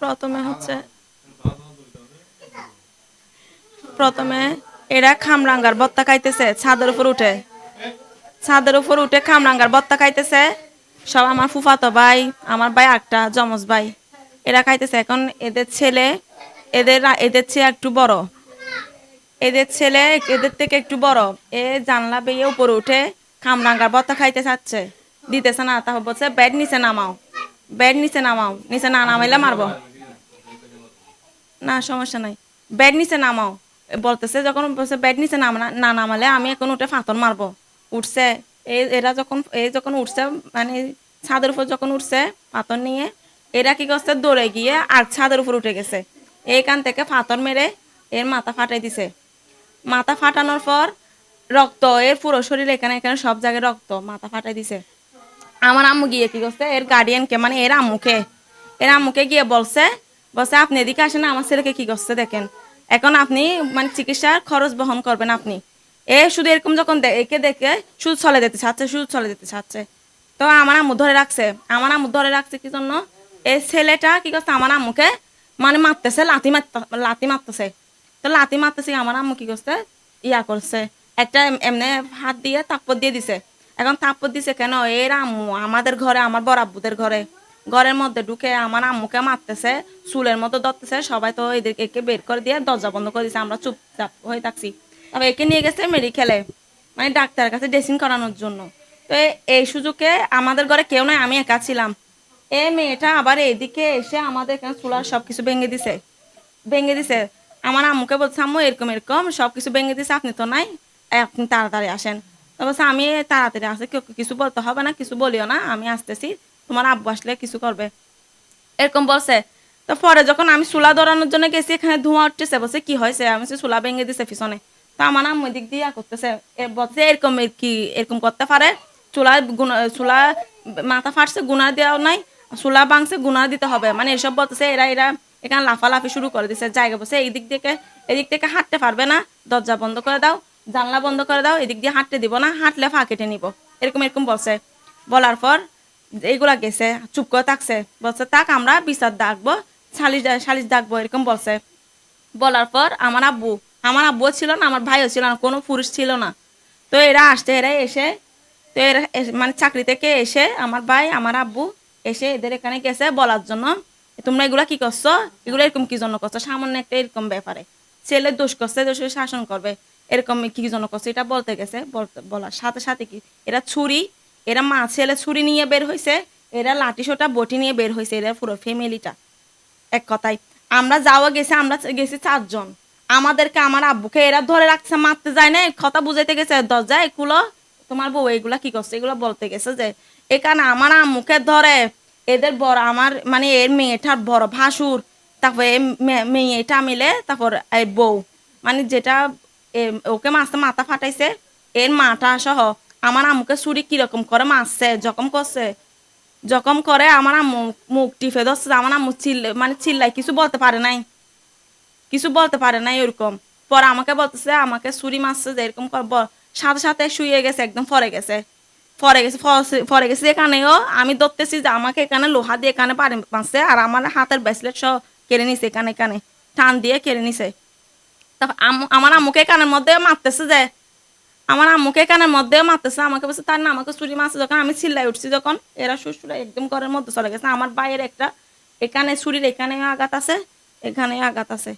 প্রথমে হচ্ছে, প্রথমে এরা খামরাঙ্গার বত্তা খাইতেছে, ছাদের উপর উঠে। ছাদের উপর উঠে খামরাঙ্গার বত্তা খাইতেছে। সব আমার ফুফাতো ভাই, আমার ভাই একটা জমজ ভাই। এরা খাইতেছে। এখন এদের ছেলে, এদের এদের চেয়ে একটু বড়। এদের ছেলে এদের থেকে একটু বড়। এ জানলা বেয়ে উপরে উঠে খামরাঙ্গার বত্তা খাইতে চাচ্ছে। দিতেছে না, তারপর বলছে, বেড নিচে নামাও। বেড নিচে নামাও। নিচে না নামাইলে মারবো। না, সমস্যা নাই। বেড নিচে নামাও। বলতেছে, যখন বলছে, বেড নিচে নাম, না নামালে আমি এখন উঠে ফাতর মারবো। উঠছে এরা যখন এই যখন উঠছে মানে ছাদের উপর যখন উঠছে পাথর নিয়ে, এরা কি করছে, দৌড়ে গিয়ে আর ছাদের উপর উঠে গেছে। এইখান থেকে পাথর মেরে এর মাথা ফাটাই দিছে। মাথা ফাটানোর পর রক্ত এর পুরো শরীর এখানে এখানে সব জায়গায় রক্ত, মাথা ফাটাই দিছে। আমার আম্মু গিয়ে কি করছে? এর গার্ডিয়ানকে মানে এর আম্মুকে এর আম্মুকে গিয়ে বলছে বলছে, আপনি এদিকে আসেন আমার ছেলেকে কি করছে দেখেন। এখন আপনি মানে চিকিৎসার খরচ বহন করবেন আপনি। এ শুধু এরকম যখন একে দেখে শুধু চলে যেতে চাচ্ছে শুধু চলে যেতে চাচ্ছে। তো আমার আম্মু ধরে রাখছে। আমার আম্মু ধরে রাখছে কি জন্য? এই ছেলেটা কি করছে? আমার আম্মুকে মানে মারতেছে, লাথি মারতে, লাথি মারতেছে। তো লাথি মারতেছে, আমার আম্মু কি করছে? ইয়া করছে। একটা এমনি হাত দিয়ে তাপ্পর দিয়ে দিছে। এখন তাপ্পর দিছে কেন? এর আম্মু, আমাদের ঘরে, আমার বড় আব্বুদের ঘরে। ঘরের মধ্যে ঢুকে আমার আম্মুকে মারতেছে, চুলের মতো ধরতেছে। সবাই তো এদের একে বের করে দিয়ে দরজা বন্ধ করে দিছে। আমরা চুপচাপ হয়ে থাকছি। তবে একে নিয়ে গেছে মেডিকেলে। মানে ডাক্তারের কাছে ড্রেসিং করানোর জন্য। তো এই সুযোগে আমাদের ঘরে কেউ নাই, আমি একা ছিলাম। এ মেয়েটা আবার এইদিকে এসে আমাদের এখানে চুলার সব কিছু ভেঙে দিছে। ভেঙে দিছে। আমার আম্মুকে বলছে, আম্মু, এরকম এরকম সব কিছু ভেঙে দিছে আপনি তো নাই। আপনি তাড়াতাড়ি আসেন। তো বলছে, আমি তাড়াতাড়ি আসে কিছু বলতে হবে না, কিছু বলিও না, আমি আসতেছি, তোমার আব্বু আসলে কিছু করবে। এরকম বলছে। তো পরে যখন আমি চুলা ধরানোর জন্য গেছি, এখানে ধোঁয়া উঠতেছে, বলছে, কি হয়েছে? আমি চুলা ভেঙে দিছে পিছনে। তো আমার আম্মু দিক দিয়ে করতেছে বলছে, এরকম কি, এরকম করতে পারে? চুলা গুনা, চুলা মাথা ফাটছে গুনা দেওয়া নাই, চুলা ভাঙছে গুনা দিতে হবে। মানে এসব বলতেছে, এরা এরা এখানে লাফালাফি শুরু করে দিছে। জায়গা বসে এই দিক থেকে, এদিক থেকে হাঁটতে পারবে না। দরজা বন্ধ করে দাও, জানলা বন্ধ করে দাও, এদিক দিয়ে হাঁটতে দিব না, হাঁটলে ফা কেটে নিব। এরকম এরকম বলছে। বলার পর এইগুলা গেছে, চুপ করে থাকছে। বলছে তাক আমরা বিচার ডাকবো, সালিশ সালিশ ডাকবো, এরকম বলছে। বলার পর আমার আব্বু, আমার আব্বুও ছিল না, আমার ভাইও ছিল না, কোনো পুরুষ ছিল না। তো এরা আসছে, এরা এসে, তো এরা মানে চাকরি থেকে এসে আমার ভাই, আমার আব্বু এসে এদের এখানে গেছে বলার জন্য। তোমরা এগুলা কি করছ? এগুলো এরকম কি জন্য করছ? সামান্য একটা এরকম ব্যাপারে। ছেলে দোষ করছে, দোষ শাসন করবে। এরকম কি জন্য করছে? এটা বলতে গেছে বলার সাথে সাথে কি? এরা ছুরি, এরা মা ছেলে ছুরি নিয়ে বের হয়েছে এরা লাঠি সোটা বটি নিয়ে বের হয়েছে এরা পুরো ফ্যামিলিটা এক কথায়, আমরা যাওয়া গেছে, আমরা গেছি চারজন। আমাদেরকে, আমার আব্বুকে এরা ধরে রাখছে, মারতে যায় না কথা বুঝাইতে গেছে, দরজায় খুলো। তোমার বউ এগুলা কি করছে? এগুলো বলতে গেছে যে এখানে আমার আম্মুকে ধরে এদের বড় আমার মানে এর মেয়েটার বড় ভাসুর, তারপর মে- মেয়েটা মিলে তারপর বউ। মানে যেটা ওকে মাছতে মাথা ফাটাইছে, এর মাটা সহ আমার আম্মুকে ছুরি কীরকম করে মারছে, জখম করছে। জখম করে আমার আম্মু মুখ টিপে ধরছে, আমার আম্মু চিল্ল মানে চিল্লাই কিছু বলতে পারে নাই। কিছু বলতে পারে নাই এরকম পরে আমাকে বলতেছে, আমাকে ছুরি মারছে যে এরকম সাথে সাথে শুয়ে গেছে, একদম ফরে গেছে। ফরে গেছে ফরে- গেছে এখানেও। আমি ধরতেছি যে আমাকে এখানে লোহা দিয়ে এখানে পারে মারছে আর আমার হাতের ব্রেসলেট সহ কেড়ে নিছে এখানে এখানে। টান দিয়ে কেড়ে নিছে। তারপর আমার আম্মুকে কানের মধ্যে মারতেছে যে, আমার আম্মুকে কানের মধ্যে মারতেছে। আমাকে বলছে, তার না, আমাকে চুরি মারছে। যখন আমি চিল্লাই উঠছি, যখন এরা শ্বশুরা একদম ঘরের মধ্যে চলে গেছে, আমার বাইরের একটা এখানে ছুরির এখানে আঘাত আছে এখানে আঘাত আছে।